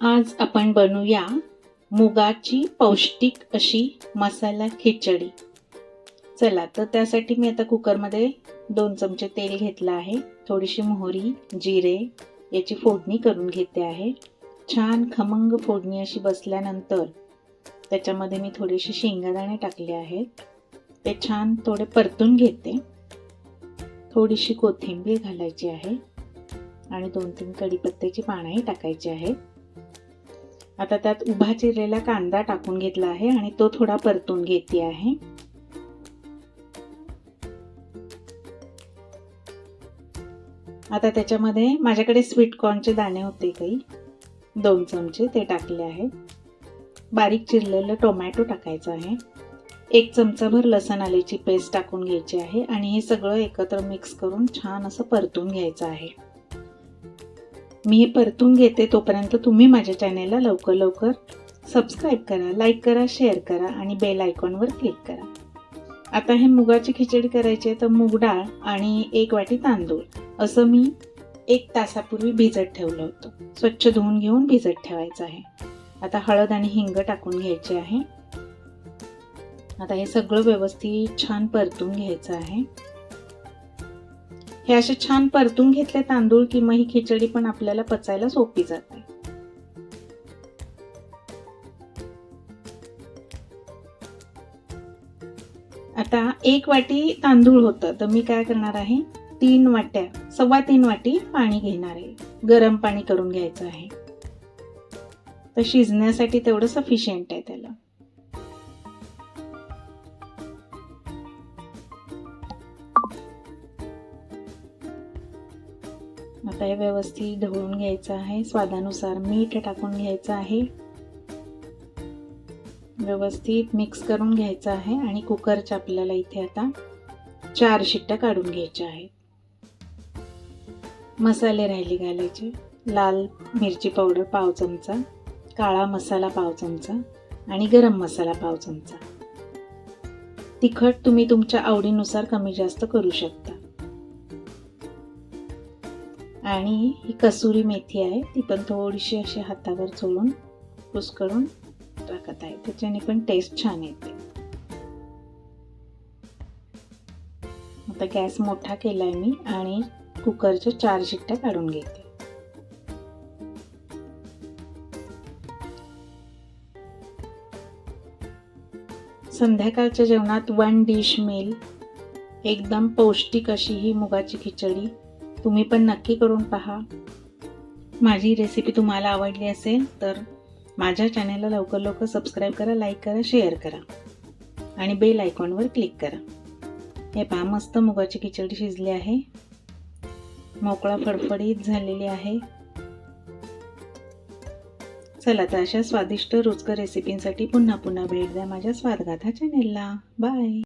आज आपण बनवूया मुगाची पौष्टिक अशी मसाला खिचडी. चला तर त्यासाठी मी आता कुकरमध्ये दोन चमचे तेल घेतलं आहे. थोडीशी मोहरी जिरे याची फोडणी करून घेते आहे. छान खमंग फोडणी अशी बसल्यानंतर त्याच्यामध्ये मी थोडेसे शेंगादाणे टाकले आहेत. ते छान थोडे परतून घेते. थोडीशी कोथिंबीर घालायची आहे आणि दोन तीन कढीपत्त्याची पानंही टाकायची आहेत. आता त्यात उभा चिरलेला कांदा टाकून घेतला आहे आणि तो थोडा परतून घेते आहे. आता त्याच्यामध्ये माझ्याकडे स्वीटकॉर्नचे दाणे होते काही. दोन चमचे ते टाकले आहेत बारीक चिरलेलं टोमॅटो टाकायचं आहे. एक चमचाभर लसण आल्याची पेस्ट टाकून घ्यायची आहे आणि हे सगळं एकत्र मिक्स करून छान असं परतून घ्यायचं आहे. मी हे परतून घेते तोपर्यंत तुम्ही माझ्या चॅनेलला लवकर लवकर सबस्क्राईब करा लाईक करा शेअर करा आणि बेल आयकॉनवर क्लिक करा. आता हे मुगाची खिचडी करायची आहे तर मूग डाळ आणि एक वाटी तांदूळ. असं मी एक तासापूर्वी भिजत ठेवलं होतं. स्वच्छ धुवून घेऊन भिजत ठेवायचं आहे. आता हळद आणि हिंग टाकून घ्यायचे आहे. आता हे सगळं व्यवस्थित छान परतून घ्यायचं आहे. हे असे छान परतून घेतले तांदूळ की मग ही खिचडी पण आपल्याला पचायला सोपी जाते. आता एक वाटी तांदूळ होतं तर मी काय करणार आहे? तीन वाट्या सव्वा तीन वाटी पाणी घेणार आहे. गरम पाणी करून घ्यायचं आहे. तर शिजण्यासाठी तेवढं सफिशियंट आहे त्याला. आता हे व्यवस्थित ढवळून घ्यायचं आहे. स्वादानुसार मीठ टाकून घ्यायचं आहे. व्यवस्थित मिक्स करून घ्यायचं आहे आणि कुकरच्या आपल्याला इथे आता चार शिट्ट्या काढून घ्यायच्या आहेत. मसाले राहिले घालायचे. लाल मिरची पावडर पाव चमचा काळा मसाला पाव चमचा आणि गरम मसाला पाव चमचा. तिखट तुम्ही तुमच्या आवडीनुसार कमी जास्त करू शकता. आणि ही कसुरी मेथी आहे ती पण थोडीशी अशी हातावर चोळून कुसकरून टाकत आहे. त्याच्याने पण टेस्ट छान येते. आता गॅस मोठा केलाय मी आणि कुकरच्या चार शिट्ट्या काढून घेते. संध्याकाळच्या जेवणात वन डिश मिल एकदम पौष्टिक अशी ही मुगाची खिचडी तुम्ही पण नक्की करून पहा. माझी रेसिपी तुम्हाला आवडली असेल तर माझ्या चॅनलला लवकर लवकर सबस्क्राईब करा लाईक करा शेअर करा. आणि बेल आयकॉनवर क्लिक करा. हे पहा मस्त मुगाची खिचडी शिजली आहे. मोकळा फडफडीत झालेली आहे. चला तर अशा स्वादिष्ट रुचकर रेसिपींसाठी पुन्हा पुन्हा भेट द्या माझ्या स्वादगाथा चॅनेलला बाय